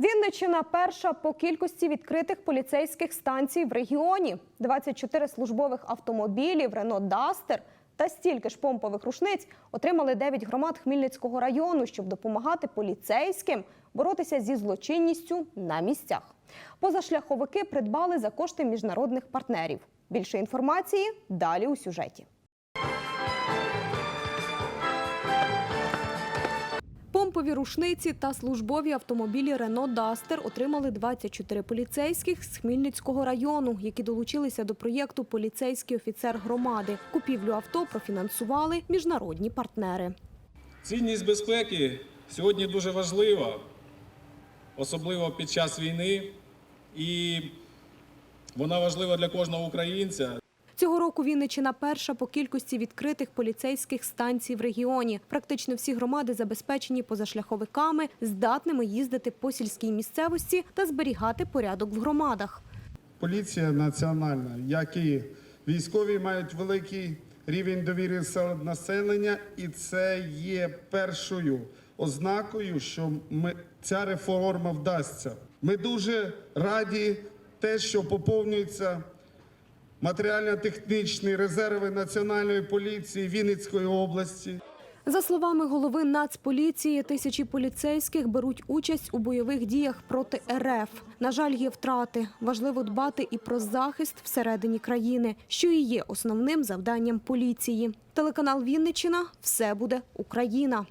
Вінниччина перша по кількості відкритих поліцейських станцій в регіоні. 24 службових автомобілів Рено Дастер та стільки ж помпових рушниць отримали 9 громад Хмельницького району, щоб допомагати поліцейським боротися зі злочинністю на місцях. Позашляховики придбали за кошти міжнародних партнерів. Більше інформації далі у сюжеті. Помпові рушниці та службові автомобілі Рено Дастер отримали 24 поліцейських з Хмельницького району, які долучилися до проєкту Поліцейський офіцер громади. Купівлю авто профінансували міжнародні партнери. Цінність безпеки сьогодні дуже важлива, особливо під час війни, і вона важлива для кожного українця. Року Вінниччина перша по кількості відкритих поліцейських станцій в регіоні. Практично всі громади забезпечені позашляховиками, здатними їздити по сільській місцевості та зберігати порядок в громадах. Поліція національна, як і військові, мають великий рівень довіри серед населення, і це є першою ознакою, що ми, ця реформа вдасться. Ми дуже раді те, що поповнюються матеріально-технічні резерви Національної поліції Вінницької області. За словами голови Нацполіції, тисячі поліцейських беруть участь у бойових діях проти РФ. На жаль, є втрати. Важливо дбати і про захист всередині країни, що і є основним завданням поліції. Телеканал Вінниччина – все буде Україна.